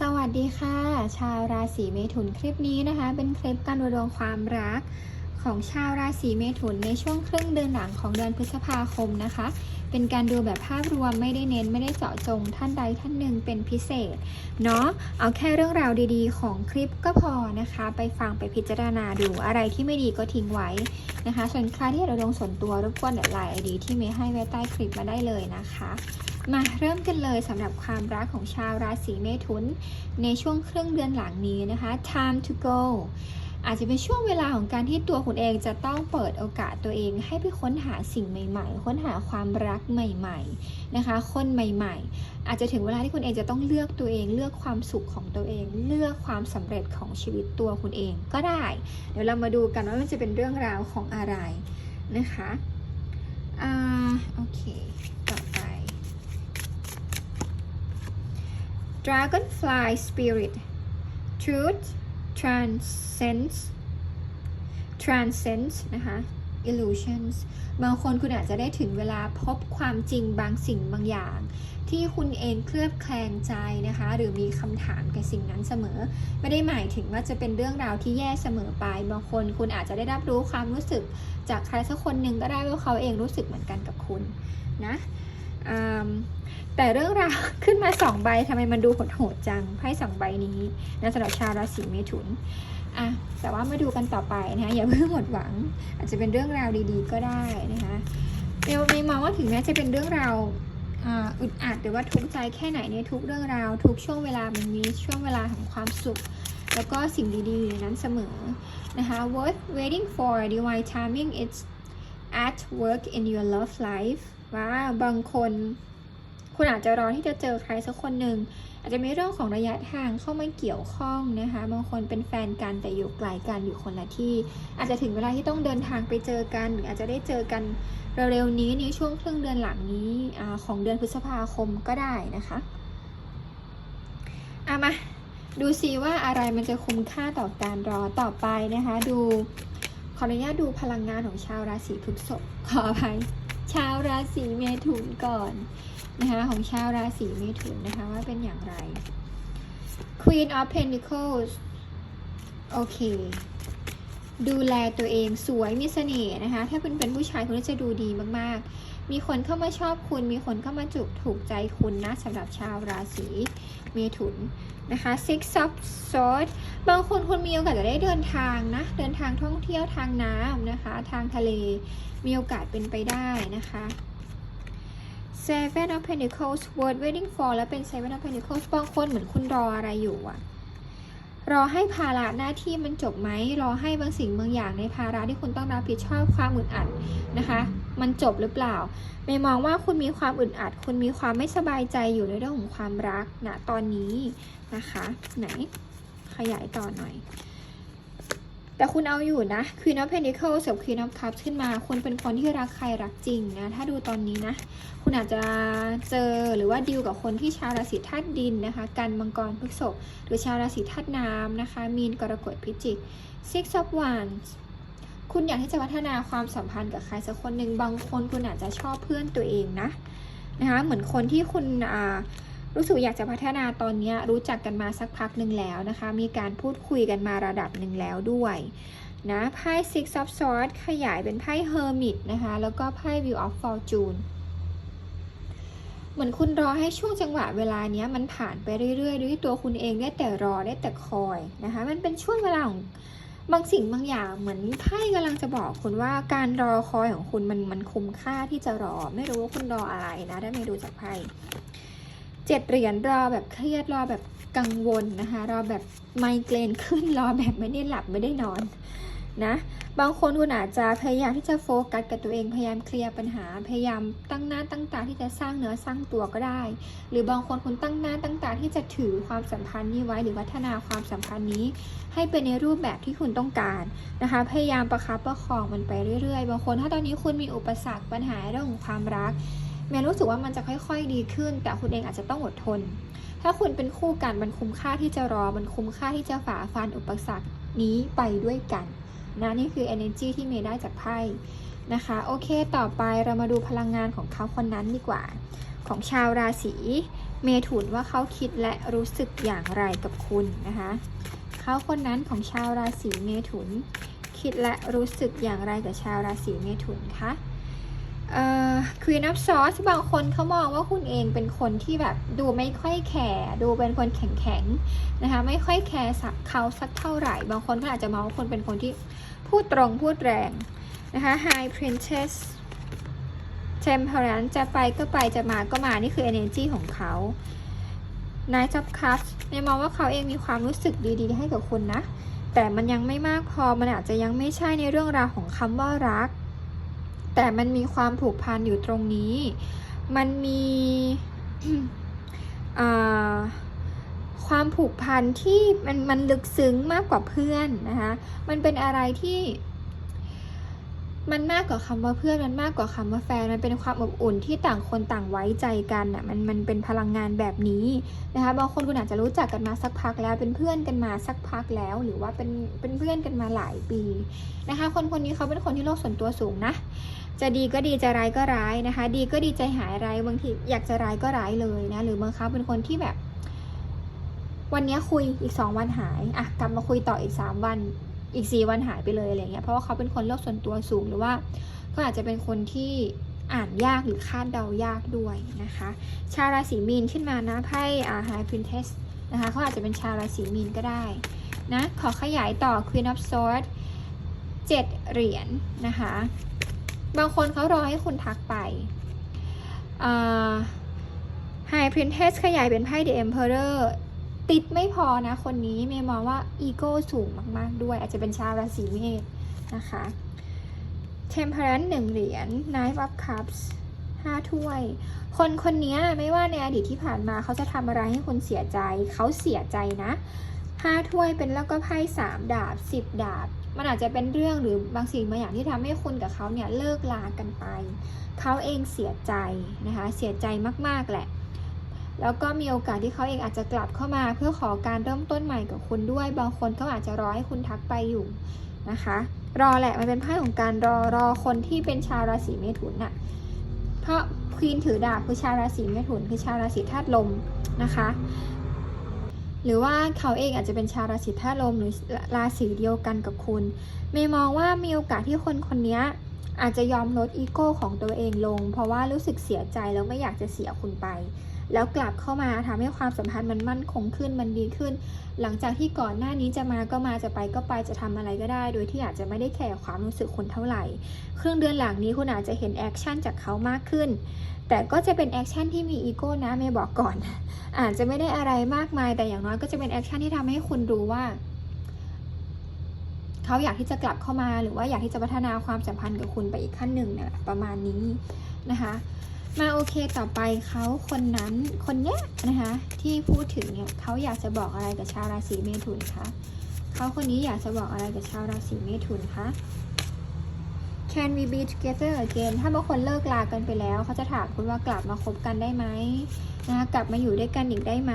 สวัสดีค่ะ ชาวราศีเมถุนคลิปนี้นะคะ เป็นคลิปการดูดวงความรักของชาวราศีเมถุนในช่วงครึ่งเดือนหลังของเดือนพฤษภาคมนะคะ เป็นการดูแบบภาพรวมไม่ได้เน้นไม่ได้เจาะจงท่านใดท่านหนึ่งเป็นพิเศษเนาะเอาแค่เรื่องราวดีๆ ของคลิปก็พอนะคะ ไปฟังไปพิจารณาดูอะไรที่ไม่ดีก็ทิ้งไว้นะคะส่วนใครที่อยากดูดวงส่วนตัวรบกวนเดี๋ยวไลน์ไอดีที่เมย์ให้ไว้ใต้คลิปมาได้เลยนะคะ มาเริ่มกันเลยสำหรับความรักของชาวราศีเมถุน ในช่วงครึ่งเดือนหลังนี้นะคะ time to go อาจจะเป็นช่วงเวลาของการที่ตัวคุณเองจะต้องเปิดโอกาสตัวเอง ให้ไปค้นหาสิ่งใหม่ ๆ ค้นหาความรักใหม่ ๆนะคะ คนใหม่ ๆ อาจจะถึงเวลาที่คุณเองจะต้องเลือกตัวเอง เลือกความสุขของตัวเอง เลือกความสำเร็จของชีวิตตัวคุณเองก็ได้ เดี๋ยวเรามาดูกันว่ามันจะเป็นเรื่องราวของอะไรนะคะอ่าโอเคต่อไป Dragonfly Spirit Truth Transcends Transcends นะคะ Illusions บางคนคุณอาจจะได้ถึงเวลาพบความจริงบางสิ่งบางอย่าง ที่คุณเองเคลือบแคลงใจนะคะ หรือมีคำถามกับสิ่งนั้นเสมอ ไม่ได้หมายถึงว่าจะเป็นเรื่องราวที่แย่เสมอไป บางคนคุณอาจจะได้รับรู้ความรู้สึกจากใครสักคนหนึ่งก็ได้ว่าเขาเองรู้สึกเหมือนกันกับคุณนะ แต่เรื่องราวขึ้นมาสองใบทำไมมันดูโหดจังไพ่สองใบนี้นะสำหรับชาวราศีเมถุนอะแต่ว่ามาดูกันต่อไปนะคะอย่าเพิ่งหมดหวัง อาจจะเป็นเรื่องราวดีๆ ก็ได้นะคะเมลเมมองว่าถึงแม้จะเป็นเรื่องราวอึดอัดหรือว่าทุกข์ใจแค่ไหนเนี่ยทุกเรื่องราว ทุกช่วงเวลามันมีช่วงเวลาของความสุข แล้วก็สิ่งดีๆอยู่ในนั้นเสมอนะคะ worth waiting for divine timing it's at work in your love life ว่าบางคน คุณอาจจะรอที่จะเจอใครสักคนหนึ่งอาจจะมีเรื่องของระยะทางเข้ามาเกี่ยวข้องนะคะ บางคนเป็นแฟนกันแต่อยู่ไกลกันอยู่คนละที่ อาจจะถึงเวลาที่ต้องเดินทางไปเจอกัน หรืออาจจะได้เจอกันเร็วๆนี้ในช่วงครึ่งเดือนหลังนี้อของเดือนพฤษภาคมก็ได้นะคะเอามาดูซิว่าอะไรมันจะคุ้มค่าต่อการรอต่อไปนะคะ ดูขออนุญาตดูพลังงานของชาวราศีพฤษภขออภัย ชาวราศีเมถุนก่อนนะคะของชาวราศีเมถุนนะคะว่าเป็นอย่างไร Queen of Pentacles โอเค ดูแลตัวเองสวยมีเสน่ห์นะคะ ถ้าเป็นเป็นผู้ชายคุณจะดูดีมากๆ มีคนเข้ามาชอบคุณ มีคนเข้ามาจุกถูกใจคุณนะสำหรับชาวราศีเมถุนนะคะ Six of Swords บางคนคุณมีโอกาสจะได้เดินทางนะ เดินทางท่องเที่ยวทางน้ำนะคะ ทางทะเล มีโอกาสเป็นไปได้นะคะ Seven of Pentacles word waiting for แล้วเป็น Seven of Pentacles บางคนเหมือนคุณรออะไรอยู่อะรอให้ภาระหน้าที่มันจบไหม รอให้บางสิ่งบางอย่างในภาระที่คุณต้องรับผิดชอบความอึดอัดนะคะ มันจบหรือเปล่าไม่มองว่าคุณมีความอึดอัด คุณมีความไม่สบายใจอยู่ในเรื่องของความรักณตอนนี้นะคะ ไหนขยายต่อหน่อย แต่คุณเอาอยู่นะ Queen of Pentacles กับ Queen of Cups ขึ้นมา คุณเป็นคนที่รักใครรักจริงนะ ถ้าดูตอนนี้นะ คุณอาจจะเจอหรือว่าดีลกับคนที่ชาวราศีธาตุดินนะคะ กันมังกรพฤกษภหรือชาวราศีธาตุน้ำนะคะ มีนกรกฎพิจิก Six of Wands คุณอยากที่จะพัฒนาความสัมพันธ์กับใครสักคนหนึ่งบางคนคุณอาจจะชอบเพื่อนตัวเองนะนะคะเหมือนคนที่คุณอ่ารู้สึกอยากจะพัฒนาตอนนี้รู้จักกันมาสักพักหนึ่งแล้วนะคะ มีการพูดคุยกันมาระดับหนึ่งแล้วด้วยนะไพ่ Six of Swords ขยายเป็นไพ่ Hermit นะคะ แล้วก็ไพ่ Wheel of Fortune เหมือนคุณรอให้ช่วงจังหวะเวลานี้มันผ่านไปเรื่อยๆดยที่ตัวคุณเองได้แต่รอได้แต่คอยนะคะ มันเป็นช่วงเวลาของ บางสิ่งบางอย่างเหมือนไพ่กำลังจะบอกคุณว่าการรอคอยของคุณมันมันคุ้มค่าที่จะรอ ไม่รู้ว่าคุณรออะไรนะถ้าไม่ดูจากไพ่เจ็ดเหรียญรอแบบเครียดรอแบบกังวลนะคะ รอแบบไมเกรนขึ้นรอแบบไม่ได้หลับไม่ได้นอน นะบางคนคุณอาจจะพยายามที่จะโฟกัสกับตัวเองพยายามเคลียร์ปัญหา พยายามตั้งหน้าตั้งตาที่จะสร้างเนื้อสร้างตัวก็ได้ หรือบางคนคุณตั้งหน้าตั้งตาที่จะถือความสัมพันธ์นี้ไว้หรือพัฒนาความสัมพันธ์นี้ ให้เป็นในรูปแบบที่คุณต้องการนะคะ พยายามประคับประคองมันไปเรื่อยๆ บางคนถ้าตอนนี้คุณมีอุปสรรคปัญหาเรื่องของความรักแม่รู้สึกว่ามันจะค่อย ๆ ดีขึ้น แต่คุณเองอาจจะต้องอดทน ถ้าคุณเป็นคู่กันมันคุ้มค่าที่จะรอ มันคุ้มค่าที่จะฝ่าฟันอุปสรรคนี้ไปด้วยกัน นะนี่คือ energy ที่เมย์ได้จากไพ่นะคะ โอเคต่อไปเรามาดูพลังงานของเขาคนนั้นดีกว่า ของชาวราศีเมถุนว่าเขาคิดและรู้สึกอย่างไรกับคุณนะคะเขาคนนั้นของชาวราศีเมถุน คิดและรู้สึกอย่างไรกับชาวราศีเมถุนคะ เอ่อ Queen of Swords บางคนเขามองว่าคุณเองเป็นคนที่แบบดูไม่ค่อยแคร์ดูเป็นคนแข็งๆนะคะไม่ค่อยแคร์สักเขาสักเท่าไหร่ บางคนก็อาจจะมองว่าคุณเป็นคนที่พูดตรงพูดแรงนะคะ High Princess Temperance จะไปก็ไปจะมาก็มานี่คือ energy ของเขา Knight of Cups เนี่ยมองว่าเขาเองมีความรู้สึกดีๆ ให้กับคุณนะ แต่มันยังไม่มากพอมันอาจจะยังไม่ใช่ในเรื่องราวของคำว่ารัก แต่มันมีความผูกพันอยู่ตรงนี้ มันมีความผูกพันที่มันมันลึกซึ้งมากกว่าเพื่อนนะคะ มันเป็นอะไรที่ มันมากกว่าคำว่าเพื่อน มันมากกว่าคำว่าแฟน มันเป็นความอบอุ่นที่ต่างคนต่างไว้ใจกันอะ มันมันเป็นพลังงานแบบนี้นะคะ บางคนคุณอาจจะรู้จักกันมาสักพักแล้ว เป็นเพื่อนกันมาสักพักแล้ว หรือว่าเป็นเป็นเพื่อนกันมาหลายปีนะคะ คนคนนี้เขาเป็นคนที่โลกส่วนตัวสูงนะ จะดีก็ดีจะร้ายก็ร้ายนะคะ ดีก็ดีใจหายร้ายบางทีอยากจะร้ายก็ร้ายเลยนะหรือบางครั้งเป็นคนที่แบบ วันนี้คุยอีกสองวันหายอะกลับมาคุยต่ออีกสามวันอีกสี่วันหายไปเลยอะไรเงี้ยเพราะว่าเขาเป็นคนโลกส่วนตัวสูงหรือว่า ก็อาจจะเป็นคนที่อ่านยากหรือคาดเดายากด้วยนะคะ ชาวราศีมีนขึ้นมานะไพ่อาไฮพินเทสนะคะเขาอาจจะเป็นชาวราศีมีนก็ได้นะขอขยายต่อ Queen of Swords เจ็ดเหรียญนะคะ บางคนเขารอให้คุณทักไปไฮพรินเทสขยายเป็นไพ่ The Emperor ติดไม่พอนะ คนนี้เมย์มองว่าอีโก้สูงมาก ๆ ด้วย อาจจะเป็นชาวราศีเมษนะคะ Temperance หนึ่งเหรียญ Knife of Cups ห้าถ้วย คนคนนี้ไม่ว่าในอดีตที่ผ่านมาเขาจะทำอะไรให้คุณเสียใจ เขาเสียใจนะห้าถ้วยเป็นแล้วก็ไพ่สามดาบสิบดาบ มันอาจจะเป็นเรื่องหรือบางสิ่งบางอย่างที่ทำให้คุณกับเขาเนี่ยเลิกลากันไป เขาเองเสียใจนะคะ เสียใจมากๆแหละ แล้วก็มีโอกาสที่เขาเองอาจจะกลับเข้ามาเพื่อขอการเริ่มต้นใหม่กับคุณด้วย บางคนเขาอาจจะรอให้คุณทักไปอยู่นะคะ รอแหละ มันเป็นไพ่ของการรอ รอคนที่เป็นชาวราศีเมถุนน่ะ เพราะควีนถือดาบคือชาวราศีเมถุนคือชาวราศีธาตุลมนะคะ หรือว่าเขาเองอาจจะเป็นชาวราศีธาตุลมหรือราศีเดียวกันกับคุณ เมย์มองว่ามีโอกาสที่คนคนนี้อาจจะยอมลดอีโก้ของตัวเองลง เพราะว่ารู้สึกเสียใจแล้วไม่อยากจะเสียคุณไป แล้วกลับเข้ามาทำให้ความสัมพันธ์มันมั่นคงขึ้นมันดีขึ้น หลังจากที่ก่อนหน้านี้จะมาก็มาจะไปก็ไปจะทำอะไรก็ได้ โดยที่อาจจะไม่ได้แคร์ความรู้สึกคุณเท่าไหร่ ครึ่งเดือนหลังนี้คุณอาจจะเห็นแอคชั่นจากเขามากขึ้น แต่ก็จะเป็นแอคชั่นที่มีอีโก้นะเมย์บอกก่อน อาจจะไม่ได้อะไรมากมายแต่อย่างน้อยก็จะเป็นแอคชั่นที่ทำให้คุณรู้ว่าเขาอยากที่จะกลับเข้ามาหรือว่าอยากที่จะพัฒนาความสัมพันธ์กับคุณไปอีกขั้นหนึ่งเนี่ยประมาณนี้นะคะ มาโอเคต่อไปเขาคนนั้นคนเนี้ยนะคะ ที่พูดถึงเนี่ยเขาอยากจะบอกอะไรกับชาวราศีเมถุนคะเขาคนนี้อยากจะบอกอะไรกับชาวราศีเมถุนคะ Can we be together again ถ้าบางคนเลิกลากันไปแล้ว เขาจะถามคุณว่ากลับมาคบกันได้ไหมนะคะกลับมาอยู่ด้วยกันอีกได้ไหม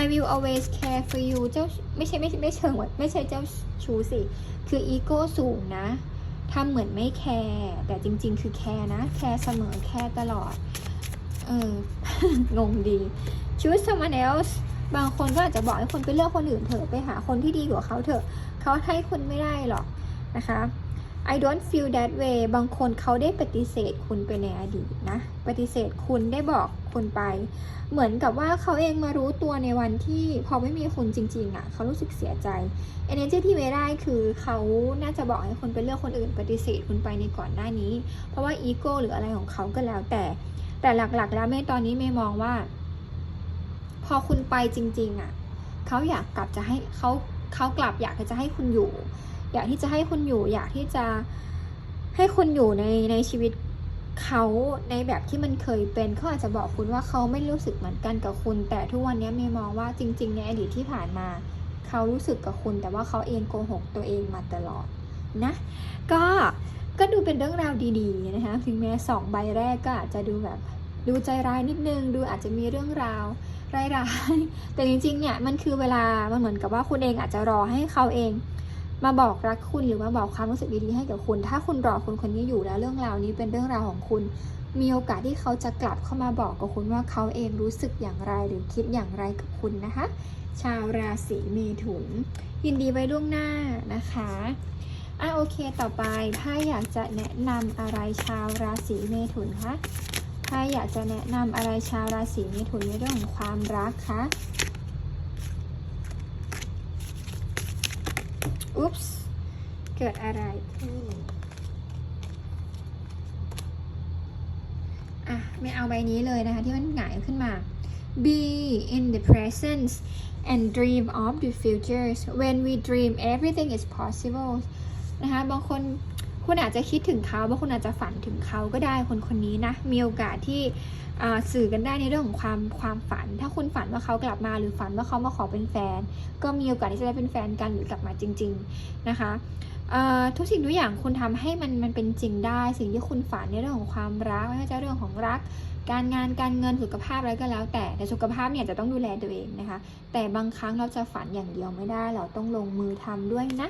I will always care for you เจ้าไม่ใช่ไม่ไม่เชิงว่าไม่ใช่เจ้าชู้สิ คืออีโก้สูงนะทำเหมือนไม่แคร์แต่จริง ๆ คือแคร์นะ แคร์เสมอแคร์ตลอด เอองงดี choose someone else บางคนก็อาจจะบอกให้คนไปเลือกคนอื่นเถอะไปหาคนที่ดีกว่าเขาเถอะ เขาให้คุณไม่ได้หรอกนะคะ I don't feel that way บางคนเขาได้ปฏิเสธคุณไปในอดีตนะ ปฏิเสธคุณได้บอกคุณไป เหมือนกับว่าเขาเองมารู้ตัวในวันที่พอไม่มีคุณจริงๆอะ่ะ เขารู้สึกเสียใจ energy ที่เวได้คือเขาน่าจะบอกให้คุณไปเลือกคนอื่น ปฏิเสธคุณไปในก่อนหน้านี้ เพราะว่าอีโก้หรืออะไรของเขาก็แล้วแต่ แต่หลักๆ แล้วเมย์ตอนนี้เมย์มองว่า พอคุณไปจริง ๆอะ เขาอยากกลับจะให้เขาเขากลับอยากจะให้คุณอยู่ อยากที่จะให้คุณอยู่ อยากที่จะให้คุณอยู่ในในชีวิตเขาในแบบที่มันเคยเป็นเขาอาจจะบอกคุณว่าเขาไม่รู้สึกเหมือนกันกับคุณ แต่ทุกวันนี้เมย์มองว่าจริง ๆ ในอดีตที่ผ่านมา เขารู้สึกกับคุณ แต่ว่าเขาเองโกหกตัวเองมาตลอดนะ ก็ก็ดูเป็นเรื่องราวดีๆนะคะถึงแม้สองใบแรกก็อาจจะดูแบบดูใจร้ายนิดนึง ดูอาจจะมีเรื่องราวร้ายๆแต่จริงๆเนี่ยมันคือเวลามันเหมือนกับว่าคุณเองอาจจะรอให้เขาเอง มาบอกรักคุณหรือมาบอกความรู้สึกดีๆให้กับคุณ ถ้าคุณรอคนคนนี้อยู่แล้วเรื่องราวนี้เป็นเรื่องราวของคุณ มีโอกาสที่เขาจะกลับเข้ามาบอกกับคุณว่าเขาเองรู้สึกอย่างไรหรือคิดอย่างไรกับคุณนะคะ ชาวราศีเมถุน ยินดีไว้ล่วงหน้านะคะอะโอเคต่อไปถ้าอยากจะแนะนำอะไรชาวราศีเมถุนคะถ้าอยากจะแนะนำอะไรชาวราศีเมถุนในเรื่องของความรักคะ อุ๊ปส์เกิดอะไรขึ้นอะ ไม่เอาใบนี้เลยนะคะ ที่มันหงายขึ้นมา be in the present and dream of the futures when we dream everything is possible นะคะ บางคน คุณอาจจะคิดถึงเขาบางคนอาจจะฝันถึงเขาก็ได้คนคนนี้นะ มีโอกาสที่อ่าสื่อกันได้ในเรื่องของความความฝัน ถ้าคุณฝันว่าเขากลับมาหรือฝันว่าเขามาขอเป็นแฟน ก็มีโอกาสที่จะได้เป็นแฟนกันหรือกลับมาจริง ๆนะคะอ่อทุกสิ่งทุกอย่างคุณทำให้มันมันเป็นจริงได้ สิ่งที่คุณฝันในเรื่องของความรักไม่ว่าจะเรื่องของรัก การงานการเงินสุขภาพอะไรก็แล้ว แต่แต่สุขภาพเนี่ยจะต้องดูแลตัวเองนะคะ แต่บางครั้งเราจะฝันอย่างเดียวไม่ได้ เราต้องลงมือทำด้วยนะ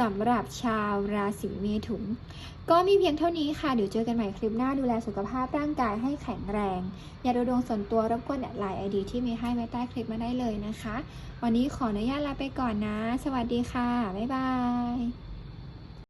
สำหรับชาวราศีเมถุนก็มีเพียงเท่านี้ค่ะ เดี๋ยวเจอกันใหม่คลิปหน้าดูแลสุขภาพร่างกายให้แข็งแรง อย่าดูดวงส่วนตัวรบกวนแอดไลน์ไอดีที่มีให้ไว้ใต้คลิปมาได้เลยนะคะ วันนี้ขออนุญาตลาไปก่อนนะ สวัสดีค่ะ บ๊ายบาย